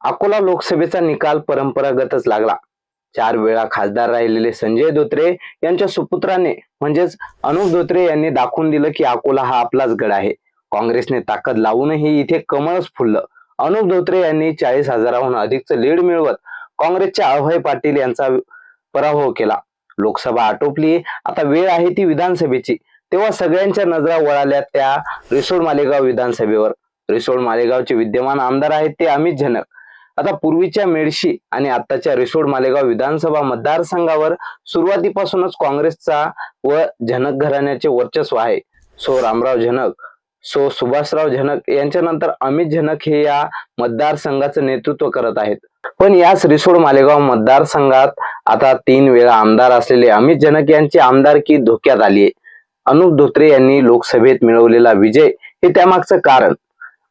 अकोला लोकसभेचा निकाल परंपरागतच लागला. चार वेळा खासदार राहिलेले संजय धोत्रे यांच्या सुपुत्राने म्हणजेच अनुप धोत्रे यांनी दाखवून दिलं की अकोला हा आपलाच गड आहे. काँग्रेसने ताकद लावूनही इथे कमळच फुललं. अनुप धोत्रे यांनी चाळीस हजाराहून अधिकचं लीड मिळवत काँग्रेसच्या अभय पाटील यांचा पराभव केला. लोकसभा आटोपली आता वेळ आहे ती विधानसभेची. तेव्हा सगळ्यांच्या नजरा वळाल्या त्या रिसोड मालेगाव विधानसभेवर. रिसोड मालेगावचे विद्यमान आमदार आहेत ते अमित जनक आता पूर्वीच्या मेडशी आणि आताच्या रिसोड मालेगाव विधानसभा मतदारसंघावर सुरुवातीपासूनच काँग्रेसचा व जनक घराण्याचे वर्चस्व आहे. सो रामराव जनक सो सुभाषराव झनक यांच्या नंतर अमित जनक हे या मतदारसंघाचं नेतृत्व करत आहेत. पण याच रिसोड मालेगाव मतदारसंघात आता तीन वेळा आमदार असलेले अमित जनक यांची आमदारकी धोक्यात आली आहे अनुप धोत्रे यांनी लोकसभेत मिळवलेला विजय हे त्यामागचं कारण.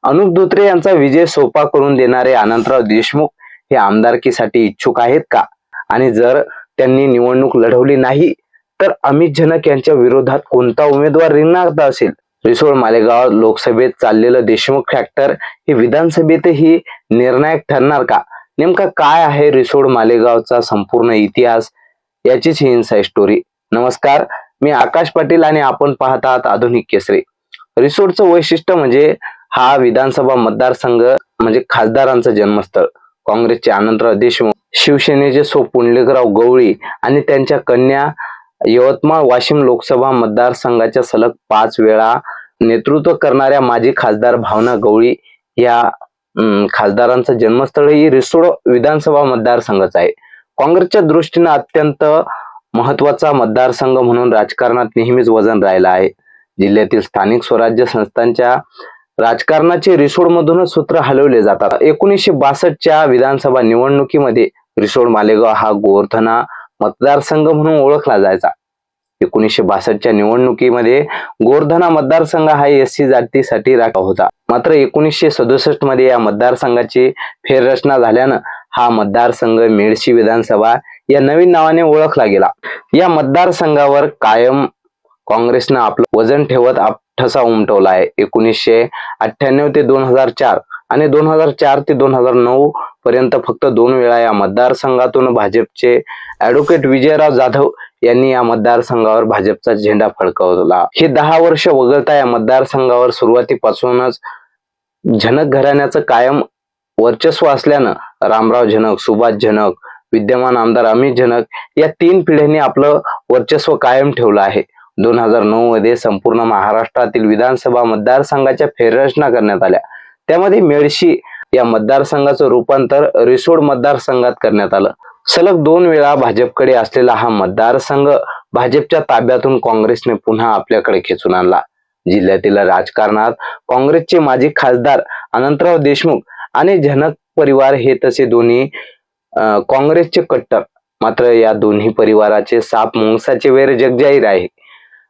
अनुप धोत्रे यांचा विजय सोपा करून देणारे अनंतराव देशमुख हे आमदारकीसाठी इच्छुक आहेत का? आणि जर त्यांनी निवडणूक लढवली नाही तर अमित जनक यांच्या विरोधात कोणता उमेदवार रिंगणात असेल? रिसोड मालेगाव लोकसभेत चाललेलं देशमुख फॅक्टर हे विधानसभेतही निर्णायक ठरणार का? नेमका काय आहे रिसोड मालेगावचा संपूर्ण इतिहास? याचीच ही इन्साईड स्टोरी नमस्कार मी आकाश पाटील आणि आपण पाहत आहात आधुनिक केसरी. रिसोडचं वैशिष्ट्य म्हणजे हा विधानसभा मतदारसंघ म्हणजे खासदारांचं जन्मस्थळ. काँग्रेसचे आनंदराव देशमुख शिवसेनेचे सो पुंडलिकराव गवळी आणि त्यांच्या कन्या यवतमाळ वाशिम लोकसभा मतदारसंघाच्या सलग पाच वेळा नेतृत्व करणाऱ्या माजी खासदार भावना गवळी या खासदारांचं जन्मस्थळ ही रिसोड विधानसभा मतदारसंघच आहे. काँग्रेसच्या दृष्टीनं अत्यंत महत्त्वाचा मतदारसंघ म्हणून राजकारणात नेहमीच वजन राहिला आहे. जिल्ह्यातील स्थानिक स्वराज्य संस्थांच्या राजकारणाचे रिसोड मधूनच सूत्र हलवले जातात. एकोणीसशे बासष्टच्या विधानसभा निवडणुकीमध्ये रिसोड मालेगाव हा गोवर्धना मतदारसंघ म्हणून ओळखला जायचा. एकोणीसशे बासष्टच्या निवडणुकीमध्ये गोवर्धना मतदारसंघ हा एस सी जातीसाठी राखा होता. मात्र एकोणीसशे सदुसष्टमध्ये या मतदारसंघाची फेररचना झाल्यानं हा मतदारसंघ मेडशी विधानसभा या नवीन नावाने ओळखला गेला. या मतदारसंघावर कायम काँग्रेसनं आपलं वजन ठेवत आप ठसा उमटवला आहे एकोणीसशे अठ्ठ्याण्णव ते दोन हजार चार आणि दोन हजार चार ते दोन हजार नऊ पर्यंत फक्त दोन वेळा या मतदारसंघातून भाजपचे ऍडव्होकेट विजयराव जाधव यांनी या मतदारसंघावर भाजपचा झेंडा फडकवला. हे दहा वर्ष वगळता या मतदारसंघावर सुरुवातीपासूनच झनक घराण्याचं कायम वर्चस्व असल्यानं रामराव जनक सुभाष जनक विद्यमान आमदार अमित झनक या तीन पिढ्यांनी आपलं वर्चस्व कायम ठेवलं आहे. दोन हजार नऊ मध्ये संपूर्ण महाराष्ट्रातील विधानसभा मतदारसंघाच्या फेररचना करण्यात आल्या. त्यामध्ये मेळशी या मतदारसंघाचं रूपांतर रिसोड मतदारसंघात करण्यात आलं. सलग दोन वेळा भाजपकडे असलेला हा मतदारसंघ भाजपच्या ताब्यातून काँग्रेसने पुन्हा आपल्याकडे खेचून आणला. जिल्ह्यातील राजकारणात काँग्रेसचे माजी खासदार अनंतराव देशमुख आणि जनक परिवार हे तसे दोन्ही अं, काँग्रेसचे कट्टर. मात्र या दोन्ही परिवाराचे साप मुंगसाचे वेर जगजाहीर आहे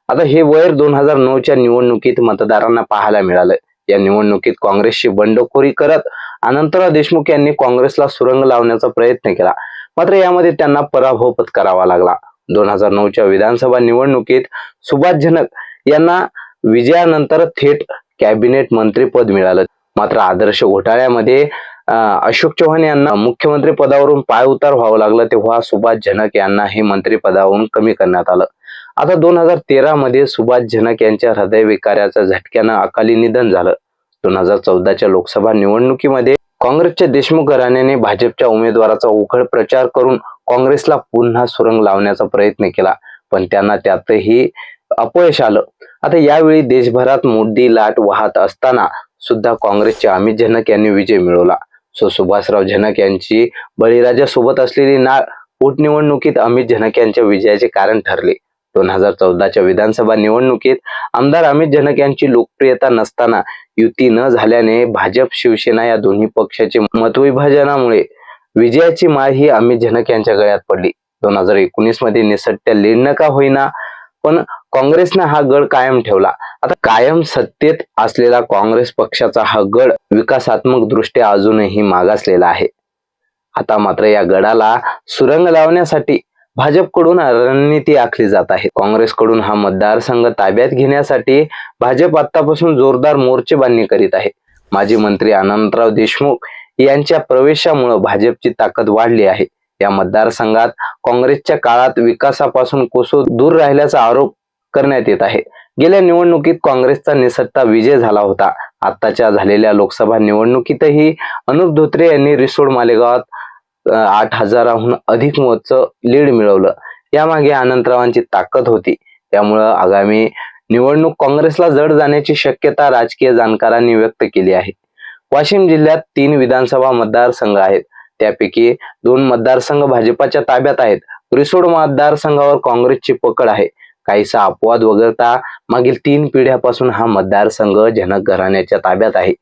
आता हे वैर दोन हजार नऊच्या निवडणुकीत मतदारांना पाहायला मिळालं. या निवडणुकीत काँग्रेसची बंडखोरी करत अनंतराव देशमुख यांनी काँग्रेसला सुरंग लावण्याचा प्रयत्न केला. मात्र यामध्ये त्यांना पराभव पत्करावा लागला. दोन हजार नऊच्या विधानसभा निवडणुकीत सुभाष जनक यांना विजयानंतर थेट कॅबिनेट मंत्रीपद मिळालं. मात्र आदर्श घोटाळ्यामध्ये अशोक चव्हाण यांना मुख्यमंत्री पदावरून पाय उतार व्हावं लागलं तेव्हा सुभाष जनक यांना हे मंत्रिपदावरून कमी करण्यात आलं. आता दोन हजार तेरा मध्ये सुभाष जनक यांच्या हृदयविकाराच्या झटक्यानं अकाली निधन झालं. दोन हजार चौदाच्या लोकसभा निवडणुकीमध्ये काँग्रेसच्या देशमुख घराण्याने भाजपच्या उमेदवाराचा उघड प्रचार करून काँग्रेसला पुन्हा सुरंग लावण्याचा प्रयत्न केला पण त्यांना त्यातही अपयश आलं. आता यावेळी देशभरात मोठी लाट वाहत असताना सुद्धा काँग्रेसचे अमित जनक यांनी विजय मिळवला. सो सुभाषराव जनक यांची बळीराजा सोबत असलेली नाळ पोटनिवडणुकीत अमित जनक यांच्या विजयाचे कारण ठरले. दोन हजार चौदाच्या विधानसभा निवडणुकीत आमदार अमित जनक यांची लोकप्रियता नसताना युती न झाल्याने भाजप शिवसेना या दोन्ही पक्षाचे मतविभाजनामुळे विजयाची माळ ही अमित जनक यांच्या गळ्यात पडली. दोन हजार एकोणीसमध्ये निसट्या लीड नका का होईना पण काँग्रेसनं हा गड कायम ठेवला. आता कायम सत्तेत असलेला काँग्रेस पक्षाचा हा गड विकासात्मक दृष्ट्या अजूनही मागासलेला आहे. आता मात्र या गडाला सुरंग लावण्यासाठी भाजपकडून रणनीती आखली जात आहे. काँग्रेसकडून हा मतदारसंघ ताब्यात घेण्यासाठी भाजप आतापासून जोरदार मोर्चेबांधणी करीत आहे. माजी मंत्री अनंतराव देशमुख यांच्या प्रवेशामुळे भाजपची ताकद वाढली आहे. या मतदारसंघात काँग्रेसच्या काळात विकासापासून कोसो दूर राहिल्याचा आरोप करण्यात येत आहे. गेल्या निवडणुकीत काँग्रेसचा निसटता विजय झाला होता. आत्ताच्या झालेल्या लोकसभा निवडणुकीतही अनुप धोत्रे यांनी रिसोड मालेगावात आठ हजाराहून अधिक मतचं लीड मिळवलं. यामागे अनंतरावांची ताकद होती. त्यामुळं आगामी निवडणूक काँग्रेसला जड जाण्याची शक्यता राजकीय जाणकारांनी व्यक्त केली आहे. वाशिम जिल्ह्यात तीन विधानसभा मतदारसंघ आहेत. त्यापैकी दोन मतदारसंघ भाजपाच्या ताब्यात आहेत. रिसोड मतदारसंघावर काँग्रेसची पकड आहे. काहीसा अपवाद वगळता मागील तीन पिढ्यापासून हा मतदारसंघ जनक घराण्याच्या ताब्यात आहे.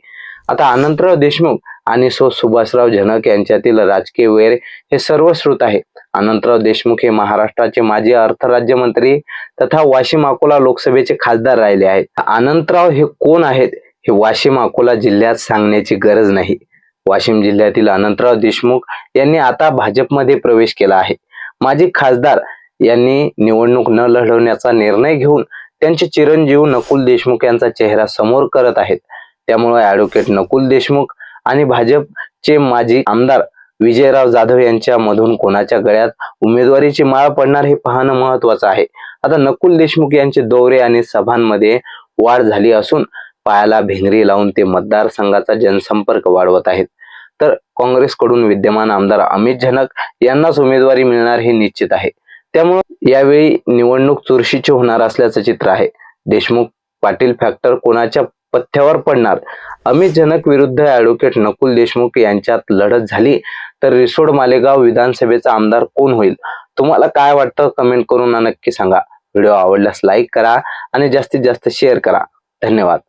आता अनंतराव देशमुख आणि सो सुभाषराव जनक यांच्यातील राजकीय वैर हे सर्वश्रुत आहे. अनंतराव देशमुख हे महाराष्ट्राचे माजी अर्थ राज्यमंत्री तथा वाशिम अकोला लोकसभेचे खासदार राहिले आहेत. अनंतराव हे कोण आहेत हे वाशिम अकोला जिल्ह्यात सांगण्याची गरज नाही. वाशिम जिल्ह्यातील अनंतराव देशमुख यांनी आता भाजपमध्ये प्रवेश केला आहे. माजी खासदार यांनी निवडणूक न लढवण्याचा निर्णय घेऊन त्यांचे चिरंजीव नकुल देशमुख यांचा चेहरा समोर करत आहेत. त्यामुळे ऍडव्होकेट नकुल देशमुख आणि भाजपचे माजी आमदार विजयराव जाधव यांच्या मधून कोणाच्या गळ्यात उमेदवारीची माळ पडणार हे पाहणं महत्वाचं आहे. आता नकुल देशमुख यांचे दौरे आणि सभांमध्ये वाढ झाली असून पायाला भिंगरी लावून ते मतदारसंघाचा जनसंपर्क वाढवत आहेत. तर काँग्रेसकडून विद्यमान आमदार अमित झनक यांनाच उमेदवारी मिळणार हे निश्चित आहे. त्यामुळे यावेळी निवडणूक चुरशीची होणार असल्याचं चित्र आहे. देशमुख पाटील फॅक्टर कोणाच्या पथ्यावर पडणार. अमित जनक विरुद्ध ऍडव्होकेट नकुल देशमुख यांच्यात लढत झाली तर रिसोड मालेगाव विधानसभेचा आमदार कोण होईल? तुम्हाला काय वाटतं? कमेंट करून नक्की सांगा. व्हिडिओ आवडल्यास लाईक करा आणि जास्तीत जास्त शेअर करा. धन्यवाद.